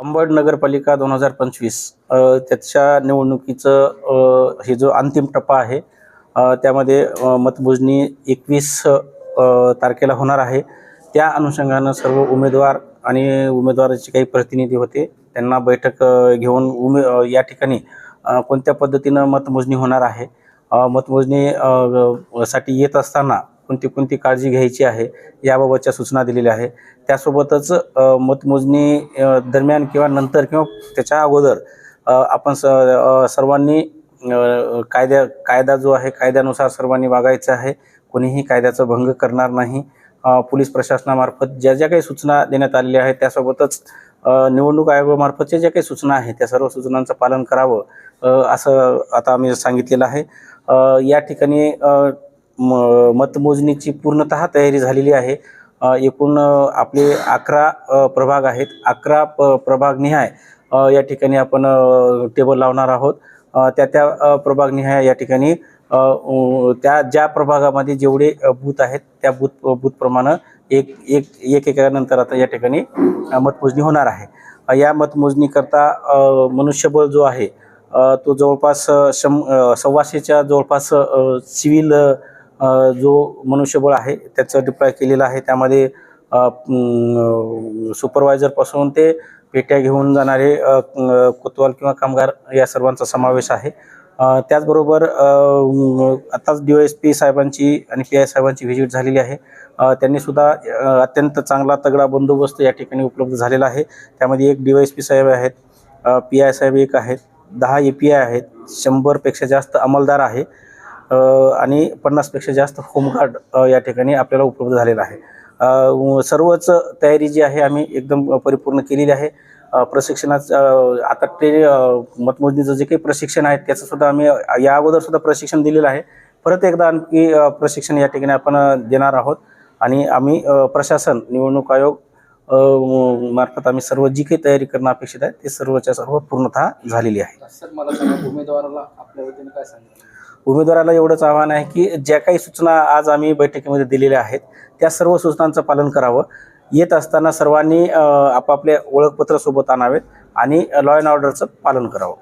अंबड नगरपालिका दोन हजार पंचवीस त्याच्या निवडणुकीचं हे जो अंतिम टप्पा आहे त्यामध्ये मतमोजणी एकवीस तारखेला होणार आहे. त्या अनुषंगानं सर्व उमेदवार आणि उमेदवाराचे काही प्रतिनिधी होते. त्यांना बैठक घेऊन उमे या ठिकाणी कोणत्या पद्धतीनं मतमोजणी होणार आहे? मतमोजणी साठी येत असताना कोणती कोणती काळजी घ्यायची आहे याबाबतच्या सूचना दिलेल्या आहे त्यासोबतच मतमोजणी दरम्यान किंवा नंतर किंवा त्याच्या अगोदर आपण स सर्वांनी कायद्या कायदा जो आहे कायद्यानुसार सर्वांनी वागायचं आहे. कोणीही कायद्याचा भंग करणार नाही. पोलीस प्रशासनामार्फत ज्या ज्या काही सूचना देण्यात आलेल्या आहेत त्यासोबतच निवडणूक आयोगामार्फतच्या ज्या काही सूचना आहेत त्या सर्व सूचनांचं पालन करावं असं आता आम्ही सांगितलेलं आहे. या ठिकाणी म मतमोजणीची पूर्णतः तयारी झालेली आहे. एकूण आपले अकरा प्रभाग आहेत. अकरा प प्रभागनिहाय या ठिकाणी आपण टेबल लावणार आहोत. त्या त्या प्रभागनिहाय या ठिकाणी त्या ज्या प्रभागामध्ये जेवढे बूथ आहेत त्या बूथ बूथप्रमाणे एक एक एक एकानंतर आता या ठिकाणी मतमोजणी होणार आहे. या मतमोजणीकरता मनुष्यबळ जो आहे तो जवळपास शं सव्वाशेच्या जवळपास सिव्हिल जो मनुष्यबळ आहे त्याचं डिप्लॉय केलेलं आहे. त्यामध्ये सुपरवायझरपासून ते पेट्या घेऊन जाणारे अ, कोतवाल किंवा कामगार या सर्वांचा समावेश आहे. त्याचबरोबर आत्ताच डी आताच डी एस पी साहेबांची आणि पी आय साहेबांची व्हिजिट झालेली आहे. त्यांनी त्यांनीसुद्धा अत्यंत चांगला तगडा बंदोबस्त या ठिकाणी उपलब्ध झालेला आहे. त्यामध्ये एक डी वाय एस पी साहेब आहेत पी आय साहेब एक आहेत दहा ए पी आय आहेत शंभरपेक्षा जास्त अंमलदार आहे. आणि पन्नासपेक्षा जास्त होमगार्ड या ठिकाणी आपल्याला उपलब्ध झालेला आहे. सर्वच तयारी जी आहे आम्ही एकदम परिपूर्ण केलेली आहे. प्रशिक्षणाचं आता ते मतमोजणीचं जे काही प्रशिक्षण आहे त्याचं सुद्धा आम्ही या अगोदर सुद्धा प्रशिक्षण दिलेलं आहे. परत एकदा आणखी प्रशिक्षण या ठिकाणी आपण देणार आहोत. आणि आम्ही प्रशासन निवडणूक आयोग मार्फत आम्ही सर्व जी काही तयारी करणं अपेक्षित आहे ते सर्वच्या सर्व पूर्णतः झालेली आहे. सर मला सांगा उमेदवाराला आपल्या वतीने काय सांगितलं? उमेदवाराला एवढंच आव्हान आहे की ज्या काही सूचना आज आम्ही बैठकीमध्ये दिलेल्या आहेत त्या सर्व सूचनांचं पालन करावं. येत असताना सर्वांनी अ, आपापले ओळखपत्र सोबत आणावेत आणि लॉ अँड ऑर्डरचं पालन करावं.